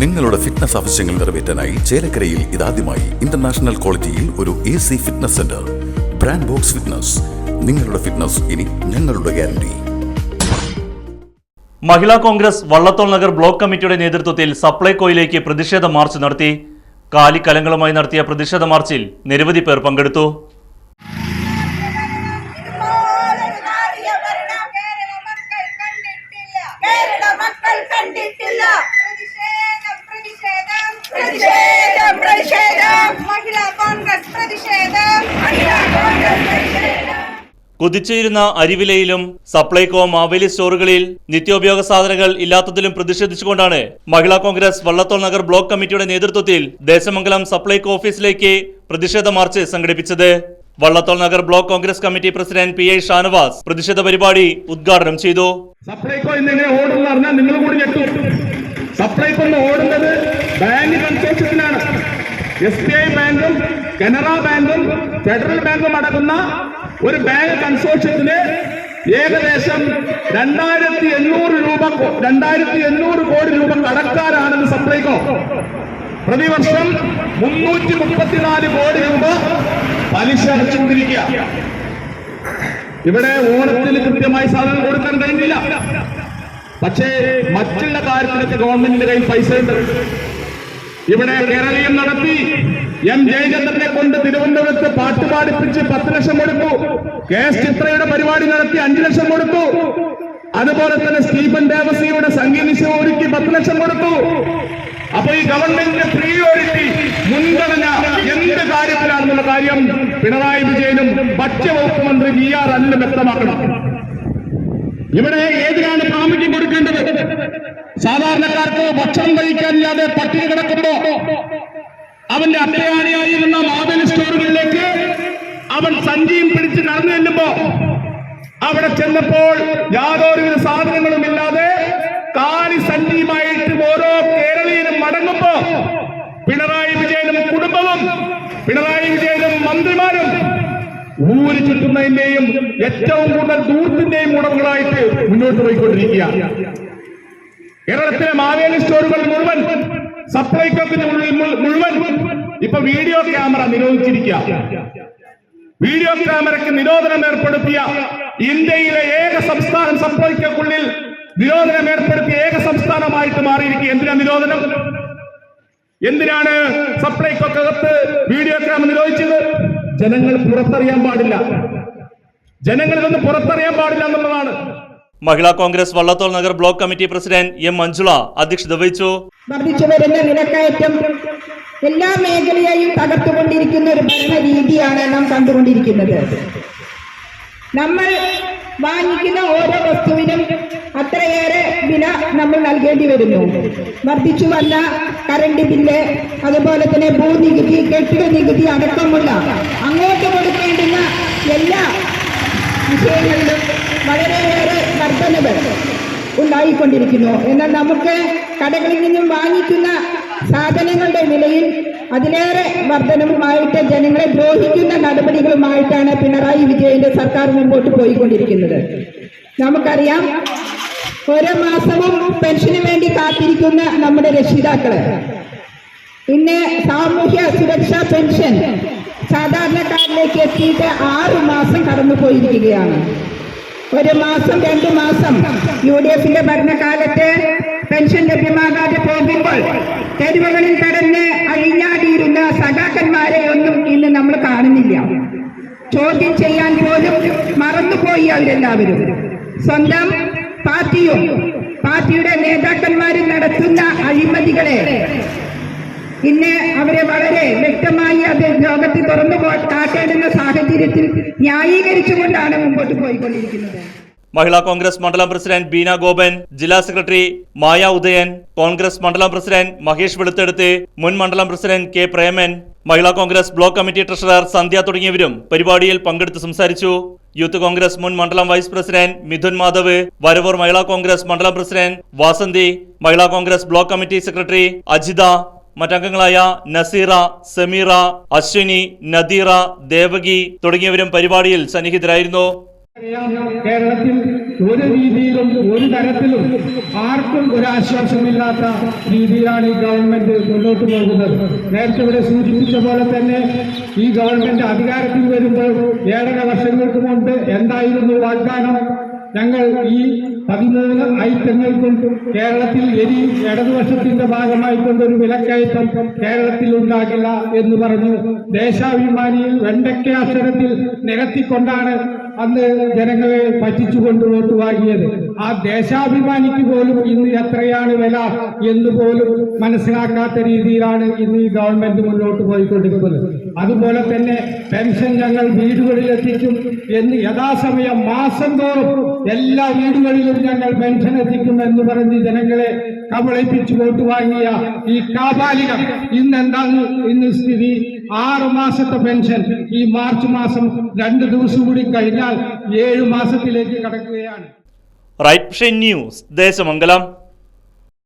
നിങ്ങളുടെ ഫിറ്റ്നസ് ആവശ്യങ്ങൾ നിറവേറ്റാനായി ചേലക്കരയിൽ ഇതാദ്യമായി ഇന്റർനാഷണൽ ക്വാളിറ്റിയിൽ ഒരു A C fitness centre brand box fitness നിങ്ങളുടെ ഫിറ്റ്നസ് ഇനി ഞങ്ങളുടെ ഗ്യാരണ്ടി മഹിളാ കോൺഗ്രസ് വള്ളത്തോൾ നഗർ ബ്ലോക്ക് കമ്മിറ്റിയുടെ നേതൃത്വത്തിൽ സപ്ലൈകോയിലേക്ക് പ്രതിഷേധ മാർച്ച് നടത്തി. കാലിക്കലങ്ങളുമായി നടത്തിയ പ്രതിഷേധ മാർച്ചിൽ നിരവധി പേർ പങ്കെടുത്തു. കുതിച്ചുയരുന്ന അരിവിലയിലും സപ്ലൈകോ മാവേലി സ്റ്റോറുകളിൽ നിത്യോപയോഗ സാധനങ്ങൾ ഇല്ലാത്തതിലും പ്രതിഷേധിച്ചുകൊണ്ടാണ് മഹിളാ കോൺഗ്രസ് വള്ളത്തോൾ നഗർ ബ്ലോക്ക് കമ്മിറ്റിയുടെ നേതൃത്വത്തിൽ ദേശമംഗലം സപ്ലൈകോ ഓഫീസിലേക്ക് പ്രതിഷേധ മാർച്ച് സംഘടിപ്പിച്ചത്. Vallathol Nagar block Congress committee president P I Shanavas പ്രതിഷേധ പരിപാടി ഉദ്ഘാടനം ചെയ്തു. സപ്ലൈകോ നിങ്ങൾ കൂടി സപ്ലൈകോ എസ് ബി ഐ ബാങ്കും കനറ ബാങ്കും ഫെഡറൽ ബാങ്കും അടങ്ങുന്ന ഒരു ബാങ്ക് കൺസോർഷ്യത്തിന് ഏകദേശം രണ്ടായിരത്തി എണ്ണൂറ് രൂപ രണ്ടായിരത്തി എണ്ണൂറ് കോടി രൂപ കടക്കാരാണെന്ന് സപ്ലൈകോ പ്രതിവർഷം മുന്നൂറ്റി മുപ്പത്തിനാല് കോടി രൂപ പലിശ അടച്ചുകൊണ്ടിരിക്കുക ഇവിടെ ഓണത്തിന് കൃത്യമായി സാധനം കൊടുക്കാൻ കഴിഞ്ഞില്ല. പക്ഷേ മറ്റുള്ള കാര്യത്തിലൊക്കെ ഗവൺമെന്റിന്റെ കയ്യിൽ പൈസ ഉണ്ട് ഇവിടെ കേരളീയം നടത്തി. എം ജയചന്ദ്രനെ കൊണ്ട് തിരുവനന്തപുരത്ത് പാട്ട് പാടിപ്പിച്ച് പത്ത് ലക്ഷം കൊടുത്തു. കെ എസ് ചിത്രയുടെ പരിപാടി നടത്തി അഞ്ചു ലക്ഷം കൊടുത്തു. അതുപോലെ തന്നെ സ്റ്റീഫൻ ദേവസിയുടെ സംഗീത ഒരുക്കി പത്ത് ലക്ഷം കൊടുത്തു. അപ്പൊ ഈ ഗവൺമെന്റിന്റെ പ്രിയോറിറ്റി മുൻഗണന എന്ത് കാര്യത്തിലാണെന്നുള്ള കാര്യം പിണറായി വിജയനും ഭക്ഷ്യവകുപ്പ് മന്ത്രി വി ആർ അല്ലും വ്യക്തമാക്കണം. ഇവിടെ ഏതിനാണ് പ്രാമുഖ്യം കൊടുക്കേണ്ടത്? സാധാരണക്കാർക്ക് ഭക്ഷണം കഴിക്കാനില്ലാതെ പട്ടിണി കിടക്കുമ്പോ അവന്റെ അഭയാനിയായിരുന്ന മാവേലി സ്റ്റോറുകളിലേക്ക് അവൻ സഞ്ചിയും പിടിച്ച് കടന്നു ചെല്ലുമ്പോ അവിടെ ചെന്നപ്പോൾ യാതൊരുവിധ സാധനങ്ങളും ഇല്ലാതെ കാലി സഞ്ചിയുമായിട്ട് ഓരോ കേരളീയനും മടങ്ങുമ്പോ പിണറായി വിജയനും കുടുംബവും പിണറായി വിജയനും മന്ത്രിമാരും ഊര് ചുറ്റുന്നതിന്റെയും ഏറ്റവും കൂടുതൽ ദൂരത്തിന്റെയും ഉടമകളായിട്ട് മുന്നോട്ട് പോയിക്കൊണ്ടിരിക്കുക കേരളത്തിലെ മാവേലി സ്റ്റോറുകൾ മുഴുവൻ മു- മുഴുവൻ ഇപ്പൊ വീഡിയോ ക്യാമറ നിരോധിച്ചിരിക്കുക. വീഡിയോ ക്യാമറയ്ക്ക് നിരോധനം ഏർപ്പെടുത്തിയ ഇന്ത്യയിലെ ഏക സംസ്ഥാനം സപ്ലൈകോക്കുള്ളിൽ നിരോധനം ഏർപ്പെടുത്തിയ ഏക സംസ്ഥാനമായിട്ട് മാറിയിരിക്കുക. എന്തിനാ നിരോധനം? എന്തിനാണ് സപ്ലൈകോക്കകത്ത് വീഡിയോ ക്യാമറ നിരോധിച്ചത്? ജനങ്ങൾ പുറത്തറിയാൻ പാടില്ല. ജനങ്ങളിൽ നിന്ന് പുറത്തറിയാൻ പാടില്ല എന്നുള്ളതാണ്. Mahila Congress Vallathol Nagar block committee president M Manjula അധ്യക്ഷത വഹിച്ചു. എല്ലാ മേഖലയെയും തകർത്തുകൊണ്ടിരിക്കുന്ന ഒരു ഭരണ രീതിയാണ് നാം കണ്ടുകൊണ്ടിരിക്കുന്നത്. നമ്മൾ വാങ്ങിക്കുന്ന ഓരോ വസ്തുവിനും അത്രയേറെ വില നമ്മൾ നൽകേണ്ടി വരുന്നു. വർദ്ധിച്ചു വന്ന കറണ്ട് ബില്ല് അതുപോലെ തന്നെ ഭൂനികുതി കെട്ടിട നികുതി അടക്കമുള്ള അങ്ങോട്ട് കൊടുക്കേണ്ടുന്ന എല്ലാ വിഷയങ്ങളിലും വളരെയേറെ വർധനകൾ ഉണ്ടായിക്കൊണ്ടിരിക്കുന്നു. എന്നാൽ നമുക്ക് കടകളിൽ നിന്നും വാങ്ങിക്കുന്ന സാധനങ്ങളുടെ വിലയിൽ അതിലേറെ വർധനവുമായിട്ട് ജനങ്ങളെ ദ്രോഹിക്കുന്ന നടപടികളുമായിട്ടാണ് പിണറായി വിജയന്റെ സർക്കാർ മുമ്പോട്ട് പോയിക്കൊണ്ടിരിക്കുന്നത്. നമുക്കറിയാം ഓരോ മാസവും പെൻഷന് വേണ്ടി കാത്തിരിക്കുന്ന നമ്മുടെ രക്ഷിതാക്കൾ. ഇന്ന് സാമൂഹ്യ സുരക്ഷാ പെൻഷൻ സാധാരണക്കാരിലേക്ക് എത്തിയിട്ട് ആറു മാസം കടന്നു പോയിരിക്കുകയാണ് ഒരു മാസം രണ്ടു മാസം യു ഡി എഫിന്റെ ഭരണകാലത്ത് പെൻഷൻ ലഭ്യമാകാതെ പോകുമ്പോൾ തെരുവുകളിൽ കടന്ന് അഴിഞ്ഞാടിയിരുന്ന സഖാക്കന്മാരെ ഒന്നും ഇന്ന് നമ്മൾ കാണുന്നില്ല. ചോദ്യം ചെയ്യാൻ പോലും മറന്നുപോയി അവരെല്ലാവരും. സ്വന്തം പാർട്ടിയും പാർട്ടിയുടെ നേതാക്കന്മാരും നടത്തുന്ന അഴിമതികളെ ഇന്ന് അവരെ വളരെ തുറന്നു കാട്ടേണ്ടുന്ന സാഹചര്യത്തിൽ ന്യായീകരിച്ചുകൊണ്ടാണ് മുമ്പോട്ട് പോയിക്കൊണ്ടിരിക്കുന്നത്. മഹിളാ കോൺഗ്രസ് മണ്ഡലം പ്രസിഡന്റ് ബീന ഗോപൻ ജില്ലാ സെക്രട്ടറി മായ ഉദയൻ കോൺഗ്രസ് മണ്ഡലം പ്രസിഡന്റ് മഹേഷ് വെളുത്തെടുത്ത് മുൻ മണ്ഡലം president K Preman Mahila Congress block committee treasurer Sandhya തുടങ്ങിയവരും പരിപാടിയിൽ പങ്കെടുത്ത് സംസാരിച്ചു. യൂത്ത് കോൺഗ്രസ് മുൻ മണ്ഡലം വൈസ് പ്രസിഡന്റ് മിഥുൻ മാധവ് വരവൂർ മഹിളാ കോൺഗ്രസ് മണ്ഡലം president Vasanthi Mahila Congress block committee secretary Ajitha മറ്റംഗങ്ങളായ Naseera Sameera Ashwini Nadeera Devaki തുടങ്ങിയവരും പരിപാടിയിൽ സന്നിഹിതരായിരുന്നു. കേരളത്തിൽ ഒരു രീതിയിലും ഒരു തരത്തിലും ആർക്കും ഒരു ആശ്വാസമില്ലാത്ത രീതിയിലാണ് ഈ ഗവൺമെന്റ് മുന്നോട്ട് പോകുന്നത്. നേരത്തെ ഇവിടെ സൂചിപ്പിച്ച പോലെ തന്നെ ഈ ഗവൺമെന്റ് അധികാരത്തിൽ വരുമ്പോൾ ഏഴര വർഷങ്ങൾക്ക് മുമ്പ് എന്തായിരുന്നു വാഗ്ദാനം? ഞങ്ങൾ ഈ പതിമൂന്ന് ഐറ്റങ്ങൾ കൊണ്ട് കേരളത്തിൽ എരി ഇടതുപക്ഷത്തിന്റെ ഭാഗമായി കൊണ്ടൊരു വിലക്കയറ്റം കേരളത്തിൽ ഉണ്ടാകില്ല എന്ന് പറഞ്ഞു. ദേശാഭിമാനിയിൽ വെണ്ടയ്ക്ക അക്ഷരത്തിൽ നിരത്തിക്കൊണ്ടാണ് അന്ന് ജനങ്ങളെ പറ്റിച്ചുകൊണ്ട് വോട്ട് വാങ്ങിയത്. ആ ദേശാഭിമാനിക്ക് പോലും ഇന്ന് എത്രയാണ് വില എന്ന് പോലും മനസ്സിലാക്കാത്ത രീതിയിലാണ് ഇന്ന് ഈ ഗവൺമെന്റ് മുന്നോട്ട് പോയിക്കൊണ്ടിരിക്കുന്നത്. അതുപോലെ തന്നെ പെൻഷൻ ഞങ്ങൾ വീടുകളിൽ എത്തിക്കും എന്ന് യഥാസമയം മാസം തോറും എല്ലാ വീടുകളിലും ഞങ്ങൾ പെൻഷൻ എത്തിക്കും എന്ന് പറഞ്ഞ് ജനങ്ങളെ കബളിപ്പിച്ചു വോട്ട് വാങ്ങിയ ഈ കാപാലിക ഇന്ന് എന്താണ് ഇന്ന് സ്ഥിതി? ആറ് മാസത്തെ പെൻഷൻ. ഈ മാർച്ച് മാസം രണ്ട് ദിവസം കൂടി കഴിഞ്ഞാൽ ഏഴ് മാസത്തിലേക്ക് കടക്കുകയാണ്. Right news Desamangalam.